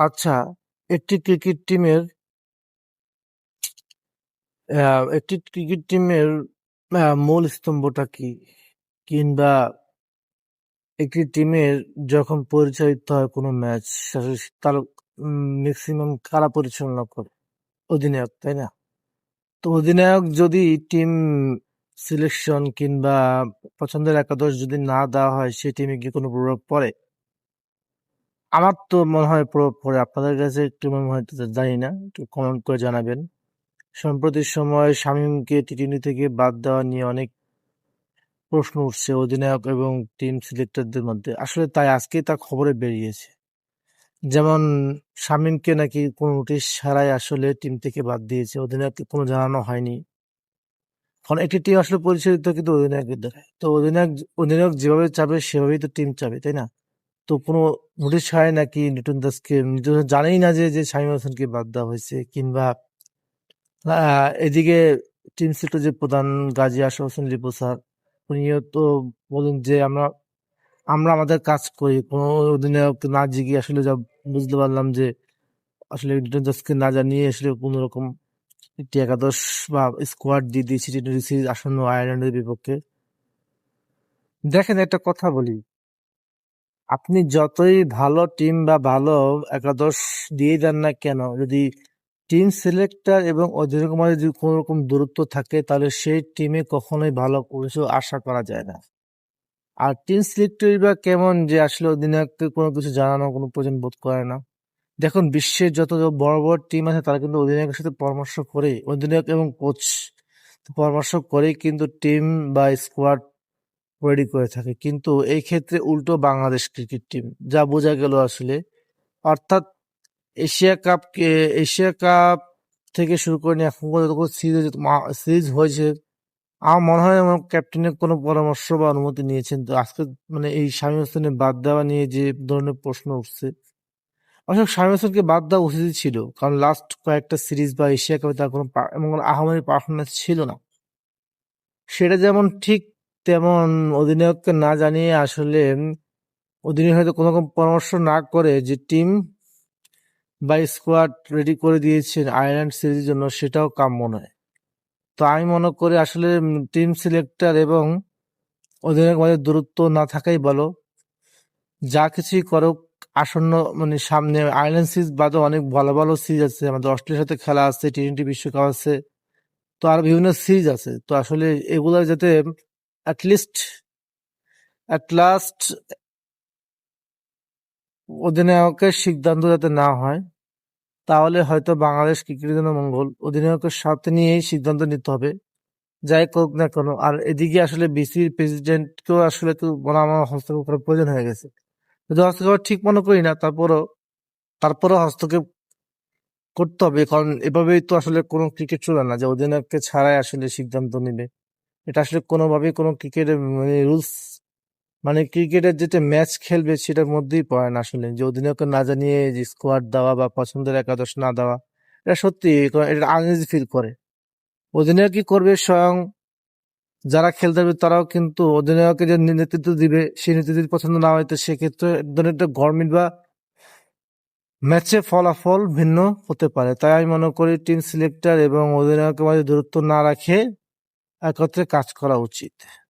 আচ্ছা, একটি ক্রিকেট টিমের একটি ক্রিকেট টিমের মূল স্তম্ভটা কি? কিংবা একটি টিমের যখন পরিচালিত হয় কোনো ম্যাচ তার ম্যাক্সিমাম কারা পরিচালনা করে? অধিনায়ক, তাই না? তো অধিনায়ক যদি টিম সিলেকশন কিংবা পছন্দের একাদশ যদি না দেওয়া হয় সেই টিমে কি কোনো প্রভাব পড়ে? আমার তো মনে হয় প্রভাব পড়ে। আপনাদের কাছে কেমন হয় জানি না। একটু কমেন্ট করে জানাবেন। সম্প্রতি সময় শামীমকে টি-টোয়েন্টি থেকে বাদ দেওয়া নিয়ে অনেক প্রশ্ন উঠছে অধিনায়ক এবং টিম সিলেক্টরদের মধ্যে। আসলে তাই আজকেই তা খবরে বেরিয়েছে। যেমন শামীমকে নাকি কোনো নোটিশ ছাড়াই আসলে টিম থেকে বাদ দিয়েছে। অধিনায়ককে কোনো জানানো হয়নি। কারণ একটি টিম আসলে পরিচালিত কিন্তু অধিনায়কের দ্বারা। তো অধিনায়ক অধিনায়ক যেভাবে চাবে সেভাবেই তো টিম চাবে, তাই না? তো কোনো নোটিশ হয় নাকি লিটন দাসকে দাস জানেই না যে, যে শামীম হাসানকে বাদ দেওয়া হয়েছে কিংবা এদিকে টিম সিলেক্টর যে প্রধান গাজী আশরাফ হোসেন লিপু স্যার উনিও তো বলেন যে আমরা আমরা আমাদের কাজ করি। কোনো অধিনায়ককে না জিগিয়ে আসলে যা বুঝতে পারলাম যে আসলে লিটন দাসকে না জানিয়ে আসলে কোনরকম একটি একাদশ বা স্কোয়াড দিয়ে দিয়েছে টি-টোয়েন্টি সিরিজ আসন্ন আয়ারল্যান্ডের বিপক্ষে। দেখেন একটা কথা বলি। আপনি যতই ভালো টিম বা ভালো একাদশ দিয়ে দেন না কেন যদি টিম সিলেক্টর এবং অধিনায়কের মাঝে যদি কোনো রকম দূরত্ব থাকে তাহলে সেই টিমে কখনোই ভালো কিছু আশা করা যায় না। আর টিম সিলেক্টরই বা কেমন যে আসলে অধিনায়ককে কোনো কিছু জানানো কোনো প্রয়োজন বোধ করে না। দেখুন বিশ্বের যত বড়, বড় টিম আছে তারা কিন্তু অধিনায়কের সাথে পরামর্শ করেই অধিনায়ক এবং কোচ পরামর্শ করেই কিন্তু টিম বা স্কোয়াড রেডি করে থাকে। কিন্তু এই ক্ষেত্রে উল্টো বাংলাদেশ ক্রিকেট টিম যা বোঝা গেল আসলে। অর্থাৎ এশিয়া কাপকে এশিয়া কাপ থেকে শুরু করে নিয়ে এখন পর্যন্ত সিরিজ সিরিজ হয়েছে আমার মনে হয় আমার ক্যাপ্টেনের কোনো পরামর্শ বা অনুমতি নিয়েছেন তো আজকে মানে এই স্বামী হোসেনের বাদ দেওয়া নিয়ে যে ধরনের প্রশ্ন উঠছে আসলে স্বামী হোসেনকে বাদ দেওয়া উচিত ছিল কারণ লাস্ট কয়েকটা সিরিজ বা এশিয়া কাপে তার কোনো এমন কোনো আহামরি পারফরমেন্স ছিল না সেটা যেমন ঠিক তেমন অধিনায়ককে না জানিয়ে আসলে অধিনায়ক হয়তো কোনো রকম পরামর্শ না করে যে টিম বা স্কোয়াড রেডি করে দিয়েছেন আয়ারল্যান্ড সিরিজের জন্য সেটাও কাম্য নয়। তো আমি মনে করি আসলে টিম সিলেক্টর এবং অধিনায়ক মাঝে দূরত্ব না থাকাই ভালো। যা কিছুই করুক আসন্ন মানে সামনে আয়ারল্যান্ড সিরিজ বাদে অনেক ভালো ভালো সিরিজ আছে। আমাদের অস্ট্রেলিয়ার সাথে খেলা আছে, টি টোয়েন্টি বিশ্বকাপ আছে, তো আর বিভিন্ন সিরিজ আছে। তো আসলে এগুলো যাতে অ্যাটলিস্ট অ্যাট লাস্ট অধিনায়কের সিদ্ধান্ত যাতে না হয়, তাহলে হয়তো বাংলাদেশ ক্রিকেটের জন্য মঙ্গল। অধিনায়কের সাথে নিয়েই সিদ্ধান্ত নিতে হবে, যাই করুক না কেন। আর এদিকে আসলে বিসির প্রেসিডেন্টকেও আসলে তো বলা আমার হস্তক্ষেপ করার প্রয়োজন হয়ে গেছে। যদি হস্তক্ষেপ ঠিক মনে করি না, তারপরও তারপরও হস্তক্ষেপ করতে হবে, কারণ এভাবেই তো আসলে কোনো ক্রিকেট চলে না যে অধিনায়ককে ছাড়াই আসলে সিদ্ধান্ত নিবে। এটা আসলে কোনোভাবেই কোনো ক্রিকেটের মানে রুলস মানে ক্রিকেটের যেটা ম্যাচ খেলবে সেটার মধ্যেই পড়ে না আসলে। যে অধিনায়ককে না জানিয়ে যে স্কোয়াড দেওয়া বা পছন্দের একাদশ না দেওয়া, এটা সত্যি এটা আনইজি ফিল করে। অধিনায়ক কি করবে? স্বয়ং যারা খেলতে হবে তারাও কিন্তু অধিনায়ককে যে নেতৃত্ব দিবে, সেই নেতৃত্ব পছন্দ না হয়তো সেক্ষেত্রে ধরেন একটা গভর্নমেন্ট বা ম্যাচে ফলাফল ভিন্ন হতে পারে। তাই আমি মনে করি টিম সিলেক্টর এবং অধিনায়কের মাঝে দূরত্ব না রাখে একত্রে কাজ করা উচিত।